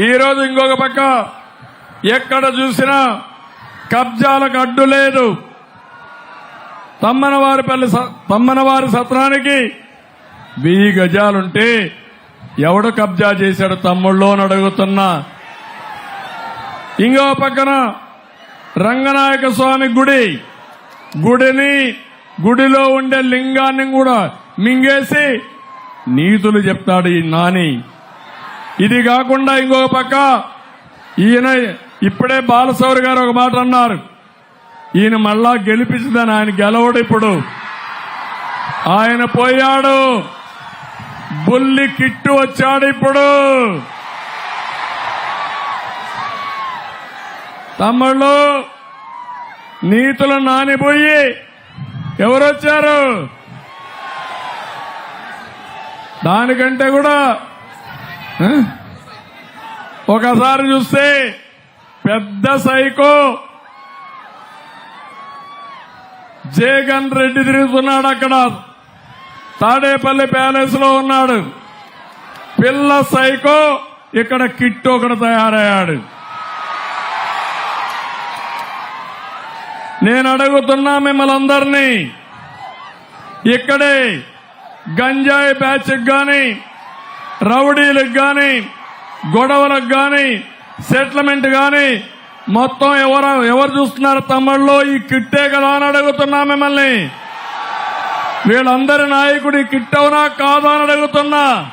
ఈరోజు ఇంకొక పక్క ఎక్కడ చూసినా కబ్జాలకు అడ్డు లేదు. తమ్మనవారిపల్లి తమ్మనవారి సత్రానికి వెయ్యి గజాలుంటే ఎవడు కబ్జా చేశాడు తమ్ముళ్ళు అని అడుగుతున్నా. ఇంకో పక్కన రంగనాయక స్వామి గుడి. గుడిని గుడిలో ఉండే లింగాన్ని కూడా మింగేసి నీతులు చెప్తాడు ఈ నాని. ఇది కాకుండా ఇంకొక పక్క ఈయన ఇప్పుడే బాలసౌరి గారు ఒక మాట అన్నారు. ఈయన మళ్ళా గెలిపించిందని ఆయన గెలవడు ఇప్పుడు. ఆయన పోయాడు. బుల్లి కిట్టు వచ్చాడు ఇప్పుడు. తమ్ముళ్ళు నీతులు నానిపోయి ఎవరొచ్చారు? దానికంటే కూడా ఒకసారి చూస్తే పెద్ద సైకో. జగన్ రెడ్డి తిరుగుతున్నాడు అక్కడ. తాడేపల్లి ప్యాలెస్లో ఉన్నాడు. పిల్ల సైకో ఇక్కడ కిట్ ఒకడు తయారయ్యాడు. నేను అడుగుతున్నా మిమ్మల్ని అందరినీ. ఇక్కడే గంజాయి బ్యాచ్కి కానీ రౌడీలకు కానీ గొడవలకు కానీ సెటిల్మెంట్ కానీ మొత్తం ఎవరు ఎవరు చూస్తున్నారు తమ్ముళ్ళు? ఈ కిట్టే కదా అని అడుగుతున్నా మిమ్మల్ని. వీళ్ళందరి నాయకుడు ఈ కిట్ అవునా కాదా అని అడుగుతున్నా.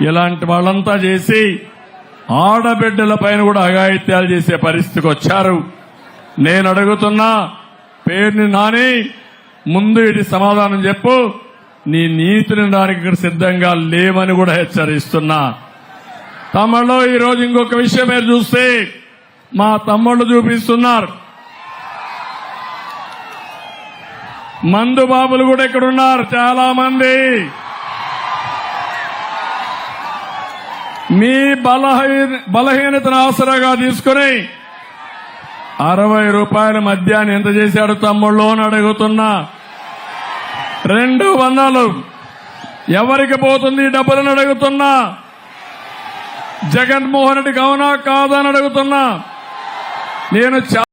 ఇలాంటి వాళ్ళంతా చేసి ఆడబిడ్డల పైన కూడా అఘాయిత్యాలు చేసే పరిస్థితికి వచ్చారు. నేను అడుగుతున్నా పేరుని నాని ముందు ఇది సమాధానం చెప్పు. నీ నీతిని దానికి ఇక్కడ సిద్ధంగా లేవని కూడా హెచ్చరిస్తున్నా. తమ్ముళ్ళు ఈరోజు ఇంకొక విషయం మీరు చూస్తే మా తమ్ముళ్ళు చూపిస్తున్నారు. మందు బాబులు కూడా ఇక్కడ ఉన్నారు చాలా మంది మీ బలహీన బలహీనతను ఆసరాగా తీసుకుని అరవై రూపాయల మద్యాన్ని ఎంత చేశాడు తమ్ముళ్ళు అని అడుగుతున్నా. రెండు వందలు. ఎవరికి పోతుంది డబ్బులను అడుగుతున్నా? జగన్మోహన్ రెడ్డికి అవునా కాదా అని అడుగుతున్నా? నేను చా-